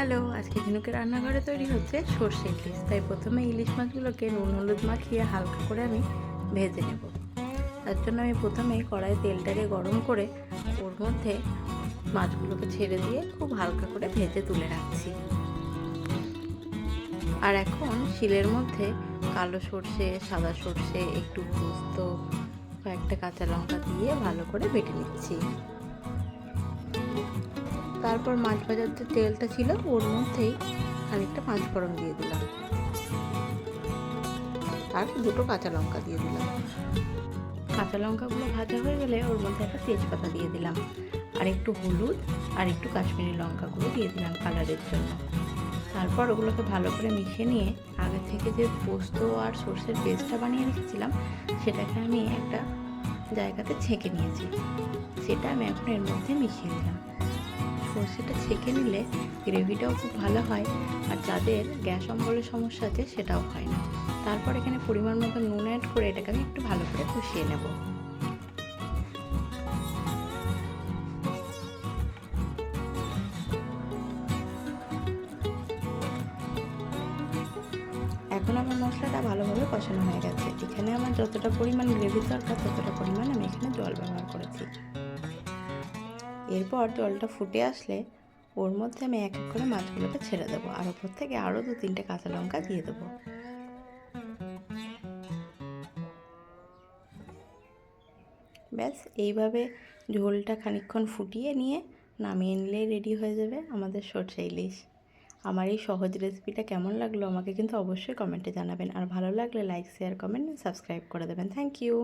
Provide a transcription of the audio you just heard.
Hello, আজকে ঝিনুকের রান্নাঘরে তৈরি হচ্ছে সর্ষে ইলিশ। তাই প্রথমে ইলিশ মাছগুলোকে নুন হলুদ মাখিয়ে হালকা করে আমি ভেজে নেব। তার জন্য আমি প্রথমে কড়াই তেলটাকে গরম করে ওর মধ্যে মাছগুলোকে ছেড়ে দিয়ে খুব হালকা করে ভেজে তুলে রাখছি। আর এখন শিলের মধ্যে কালো সর্ষে, সাদা সর্ষে, একটু পোস্ত, কয়েকটা কাঁচা লঙ্কা দিয়ে ভালো করে বেটে নিচ্ছি। তারপর মাছ ভাজার যে তেলটা ছিল, ওর মধ্যেই খানিকটা পাঁচ ফোড়ন দিয়ে দিলাম। আর দুটো কাঁচা লঙ্কা দিয়ে দিলাম। কাঁচা লঙ্কাগুলো ভাজা হয়ে গেলে ওর মধ্যে একটা তেজপাতা দিয়ে দিলাম। আর একটু হলুদ আর একটু কাশ্মীরি লঙ্কাগুলো দিয়ে দিলাম কালারের জন্য। তারপর ওগুলোকে ভালো করে মিশিয়ে নিয়ে আগে থেকে যে পোস্ত আর সর্ষের পেস্টটা বানিয়ে রেখেছিলাম, সেটাকে আমি একটা জায়গাতে ছেঁকে নিয়েছি। সেটা আমি এখন এর মধ্যে মিশিয়ে দিলাম। সর্ষেটা ছেঁকে নিলে গ্রেভিটাও খুব ভালো হয় আর যাদের গ্যাস অম্বলের সমস্যা আছে সেটাও হয় না। তারপর এখানে পরিমাণ মতো নুন অ্যাড করে এটাকে আমি একটু ভালো করে কষিয়ে নেব। এখন আমার মশলাটা ভালোভাবে কষানো হয়ে গেছে। এখানে আমার যতটা পরিমাণ গ্রেভি দরকার ততটা পরিমাণ আমি এখানে জল ব্যবহার করেছি। এরপর জলটা ফুটে আসলে ওর মধ্যে আমি এক এক করে মাছগুলোকে ছেড়ে দেবো আর ওপর থেকে আরও দু তিনটে কাঁচা লঙ্কা দিয়ে দেবো। ব্যাস, এইভাবে ঝোলটা খানিকক্ষণ ফুটিয়ে নিয়ে নামিয়ে নিলেই রেডি হয়ে যাবে আমাদের সর্ষে ইলিশ। আমার এই সহজ রেসিপিটা কেমন লাগল আমাকে কিন্তু অবশ্যই কমেন্টে জানাবেন। আর ভালো লাগলে লাইক, শেয়ার, কমেন্ট, সাবস্ক্রাইব করে দেবেন। Thank you.